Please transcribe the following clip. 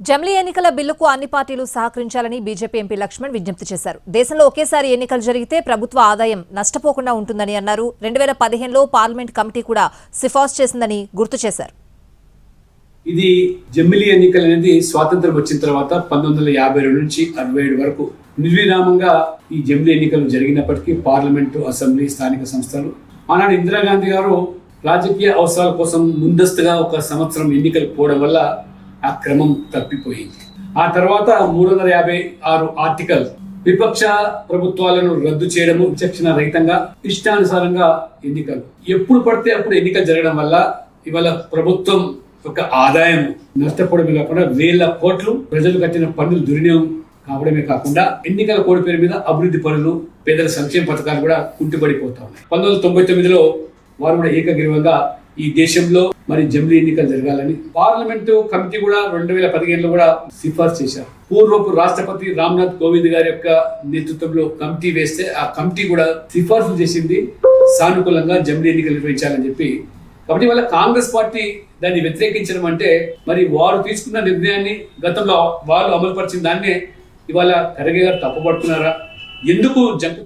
జమిలీ ఎన్నికల బిల్లుకు అన్ని పార్టీలు సహకరించాలని బీజేపీ ఎంపీ లక్ష్మణ్ విజ్ఞప్తి చేశారు. దేశంలో ఒకేసారి ఎన్నికలు జరిగితే ప్రభుత్వ ఆదాయం నష్టపోకుండా ఉంటుందని అన్నారు. రెండు వేల పదిహేనులో పార్లమెంట్ కమిటీ కూడా సిఫార్సు చేసిందని గుర్తు చేశారు. ఇది జమిలీ ఎన్నికలు అనేది స్వాతంత్రం వచ్చిన తర్వాత పంతొమ్మిది వందల యాభై రెండు నుంచి అరవై ఏడు వరకు నిర్విరామంగా ఈ జమిలీ ఎన్నికలు జరిగినప్పటికీ పార్లమెంటు అసెంబ్లీ స్థానిక సంస్థలు ఆనాడు ఇందిరాగాంధీ గారు రాజకీయ అవసరాల కోసం ముందస్తుగా ఒక సంవత్సరం ఎన్నికలు పోవడం వల్ల ఆ క్రమం తప్పిపోయింది. ఆ తర్వాత మూడు వందల యాభై ఆరు ఆర్టికల్ విపక్ష ప్రభుత్వాలను రద్దు చేయడము విచక్షణ రహితంగా ఇష్టానుసారంగా ఎన్నికలు. ఎప్పుడు పడితే అప్పుడు ఎన్నికలు జరగడం వల్ల ఇవాళ ప్రభుత్వం యొక్క ఆదాయం నష్టపోవడమే కాకుండా వేల కోట్లు ప్రజలు కట్టిన పన్నులు దుర్వినియోగం కావడమే కాకుండా ఎన్నికల కోడి పేరు మీద అభివృద్ధి పనులు పేదల సంక్షేమ పథకాలు కూడా కుంటుపడిపోతా ఉన్నాయి. పంతొమ్మిది వందల తొంభై తొమ్మిదిలో వారు కూడా ఏకగ్రీవంగా ఈ దేశంలో మరి జమిలీ ఎన్నికలు జరగాలని పార్లమెంటు కమిటీ కూడా రెండు వేల పదిహేనులో కూడా సిఫార్సు చేశారు. పూర్వపు రాష్ట్రపతి రామ్నాథ్ కోవింద్ గారి యొక్క నేతృత్వంలో కమిటీ వేస్తే ఆ కమిటీ కూడా సిఫార్సు చేసింది. సానుకూలంగా జమిలీ ఎన్నికలు నిర్వహించాలని చెప్పి. కాబట్టి వాళ్ళ కాంగ్రెస్ పార్టీ దాన్ని వ్యతిరేకించడం అంటే మరి వారు తీసుకున్న నిర్ణయాన్ని గతంలో వాళ్ళు అమలుపరిచిన దాన్నే ఇవాళ ఖర్గే గారు తప్పుపడుతున్నారా? ఎందుకు జంకు